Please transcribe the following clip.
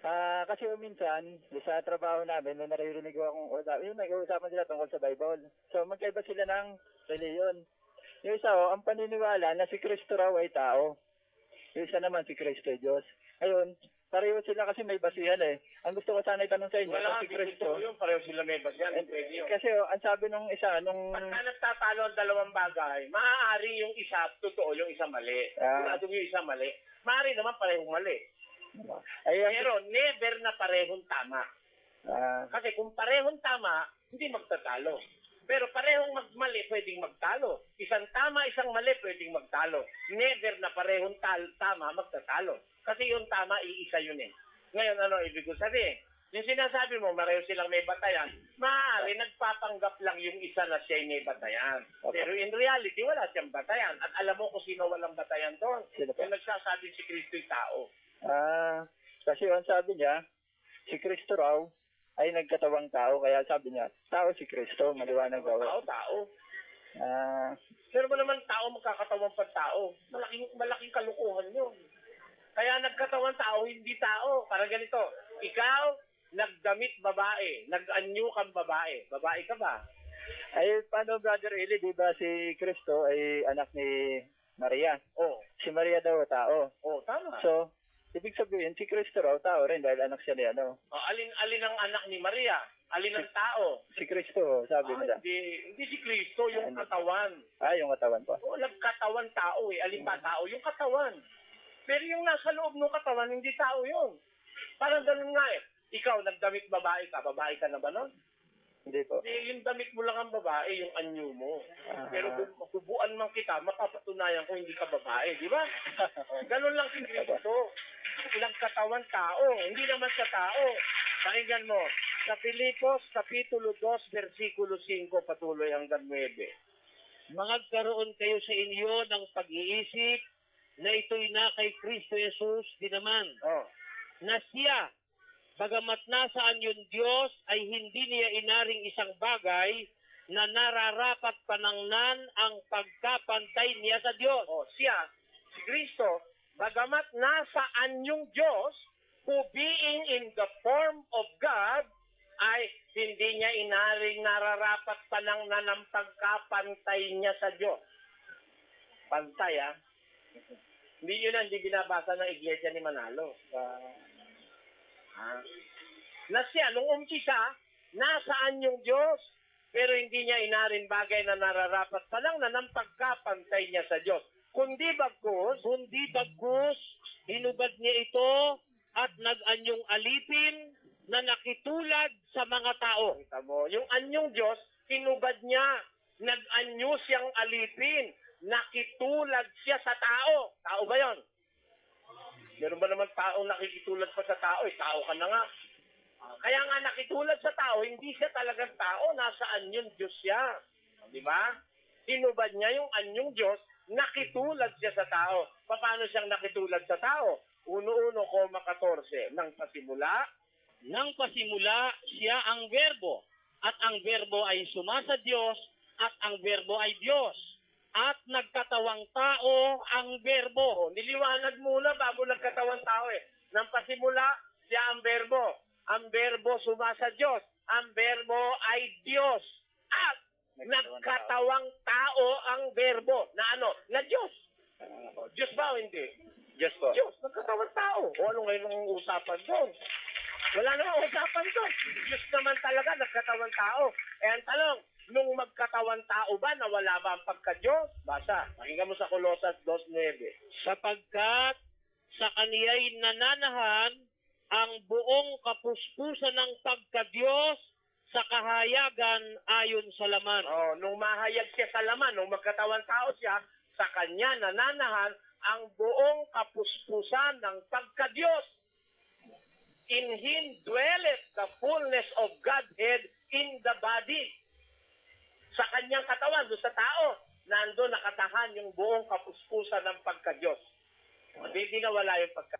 Ah, kasi minsan, sa trabaho namin, may naririnig ko akong usap, yung nag-uusapan sila tungkol sa Bible. So, magkaiba sila ng reliyon. Yung isa, oh, ang paniniwala na si Kristo raw ay tao. Yung isa naman, si Kristo ay Diyos. Ayun, pareho sila kasi may basihan eh. Ang gusto ko sana itanong sa inyo, Wala si Kristo, yun, pareho sila may basyan. Eh, Pwede yun. kasi oh, ang sabi nung isa, nung, Pagka nagtatalo ang dalawang bagay, maaari yung isa totoo, yung isa mali. Ah. Sigurado yung isa mali. Maaari naman parehong mali. Ay, ang- Pero never na parehong tama. ah, Kasi kung parehong tama, hindi magtatalo. Pero parehong magmali, pwedeng magtalo. Isang tama, isang mali, pwedeng magtalo. Never na parehong tal- tama, magtatalo. Kasi yung tama, iisa yun eh. Ngayon, ano ibig ko sabihin? Yung sinasabi mo, mareho silang may batayan, maaari nagpapanggap lang yung isa na siya may batayan. Okay. Pero in reality, wala siyang batayan. At alam mo kung sino walang batayan doon. Sino po? Yung nagsasabi si Kristo'y tao. Ah, kasi ang sabi niya, si Kristo raw ay nagkatawang tao, kaya sabi niya, tao si Kristo, maliwanag daw. Tao, tao. Ah, Pero mo naman tao magkakatawan pa tao. Malaking malaking kalukuhan 'yun. Kaya nagkatawan tao, hindi tao. Para ganito, ikaw nagdamit babae, nag-anyo kang babae. Babae ka ba? ay, paano, Brother Eli, di ba si Kristo ay anak ni Maria? Oh, Si Maria daw tao. oh, tama. So, ibig sabihin, si Kristo raw tao rin dahil anak siya ni ano. Oh, alin alin ang anak ni Maria? Alin ang tao? Si Kristo, sabi Ah, nila. hindi, hindi si Kristo, yung katawan. Ah, yung katawan pa. Oo, nagkatawan tao eh. Alin ba tao? Yung katawan. Pero yung nasa loob ng katawan, hindi tao yun. Parang ganun nga eh. Ikaw, nagdamit babae ka. Babae ka na ba nun? Hindi po. Hindi, yung damit mo lang ang babae, yung anyo mo. Ah. Pero kung makubuan man kita, mapapatunayan ko hindi ka babae, di ba? Ganun lang si Kristo. Nagkatawan tao, hindi naman sa tao. Pakinggan mo, sa Filipos, Kapitulo 2, versikulo 5, patuloy hanggang 9. Magkaroon kayo sa inyo ng pag-iisip na ito'y na kay Kristo Jesus din naman, Oh. na siya, bagamat nasaan yung Diyos, ay hindi niya inaring isang bagay na nararapat panangnan ang pagkapantay niya sa Diyos. O siya, si Kristo, bagamat nasaan yung Diyos, who being in the form of God, ay hindi niya inaring nararapat pa ng pagkapantay niya sa Diyos. Pantay, ah. Hindi yun ang hindi binabasa ng iglesia ni Manalo. Ah. Na siya, nung umpisa, nasaan yung Diyos? Pero hindi niya inarin bagay na nararapat pa lang na ng pagkapantay niya sa Diyos. Kundi bagkus, Kundi bagkus, hinubad niya ito at nag-anyong alipin na nakitulad sa mga tao. kita mo, yung anyong Diyos, hinubad niya. Nag-anyo siyang alipin. Nakitulad siya sa tao. Tao ba yon? Meron ba naman taong nakikitulad pa sa tao? Eh, tao ka na nga. Kaya nga nakitulad sa tao, hindi siya talagang tao. Nasa anyong Diyos siya. Di ba? Hinubad niya yung anyong Diyos, nakitulad siya sa tao. Paano siyang nakitulad sa tao? 1.1.14 nang pasimula, Nang pasimula, siya ang verbo. At ang verbo ay suma sa Diyos at ang verbo ay Diyos. At nagkatawang tao ang verbo. Niliwanag muna bago nagkatawang tao eh. Nang pasimula, siya ang verbo. Ang verbo suma sa Diyos. Ang verbo ay Diyos. At nagkatawang tao ang verbo. Na ano? Na Diyos. Diyos ba o hindi? Diyos po. Diyos, nagkatawang tao. O ano ngayon ang usapan doon? Wala namang usapan doon. Diyos naman talaga, nagkatawang tao. Eh ang tanong, nung magkatawang tao ba, nawala ba ang pagka-Diyos? Basa, pakinggan mo sa Colossus 2.9. sapagkat sa kaniya'y nananahan ang buong kapuspusan ng pagkadiyos sa kahayagan ayon sa laman. Oh, nung mahayag siya sa laman, nung magkatawang tao siya, sa kanya nananahan ang buong kapuspusan ng pagka-Diyos. In Him dwelleth the fullness of Godhead in the body. Sa kanyang katawan, doon sa tao, nando nakatahan yung buong kapuspusan ng pagka-Diyos. Hindi na wala yung pagka